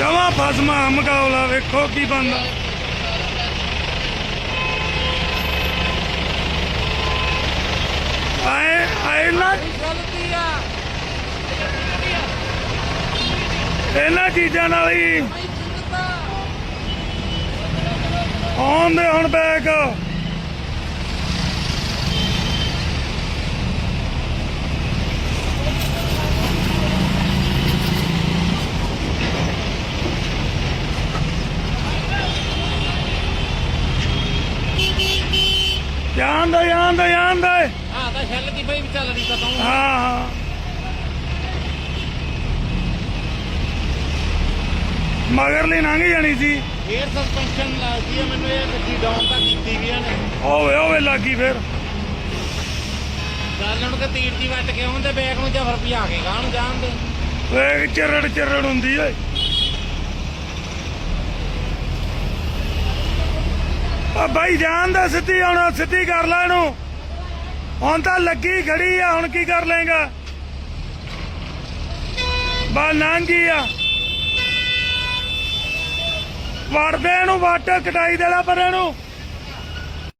ਜਮਾ ਫਸਮਾ, ਮੁਕਾਬਲਾ ਵੇਖੋ ਕੀ ਬੰਦਾ ਆਏ ਆਏ ਨਾ। ਇਹਨਾਂ ਚੀਜ਼ਾਂ ਨਾਲ ਹੀ। ਭਾਈ ਜਿੰਦਤਾ ਆਉਂਦੇ ਹੁਣ ਬੈਗ ਜਾਣ ਦਾ ਜਾਣ ਦਾ ਜਾਣ ਦਾ ਆ ਤਾਂ ਛੱਲ ਦੀ ਭਾਈ ਚੱਲ ਰਹੀ ਕਦੋਂ ਹਾਂ ਹਾਂ। ਮਗਰਲੀ ਲੰਘ ਜਾਣੀ ਸੀ। ਫੇਰ ਸਸਪੈਂਸ਼ਨ ਲੱਗਦੀ ਆ ਮੈਨੂੰ ਇਹ ਗੱਡੀ ਡਾਊਨ ਤਾਂ ਕੀਤੀ ਵੀ ਨੇ। ਓਵੇ ਓਵੇ ਲੱਗੀ ਫਿਰ। ਚੱਲਣ ਕੇ ਤੀਰ ਦੀ ਵੱਟ ਕੇ ਆਉਂਦੇ ਬੈਗ ਨੂੰ ਜਫਰ ਭਜਾ ਕੇ ਗਾਂ ਨੂੰ ਜਾਣ ਦੇ। ਵੇਖ ਚਰੜ ਚਰੜ ਹੁੰਦੀ ਓਏ। ਆ ਬਾਈ ਜਾਨ ਦਾ ਸਿੱਧੀ ਹੁਣ ਸਿੱਧੀ ਕਰ ਲੈ ਇਹਨੂੰ। ਹੁਣ ਤਾਂ ਲੱਗੀ ਖੜੀ ਆ, ਹੁਣ ਕੀ ਕਰ ਲੇਗਾ ਬਾ ਨਾਂਗੀ ਆ। ਵੜਦੇ ਨੂੰ ਵੱਟ ਕਟਾਈ ਦੇ ਲੈ ਪਰ ਇਹਨੂੰ।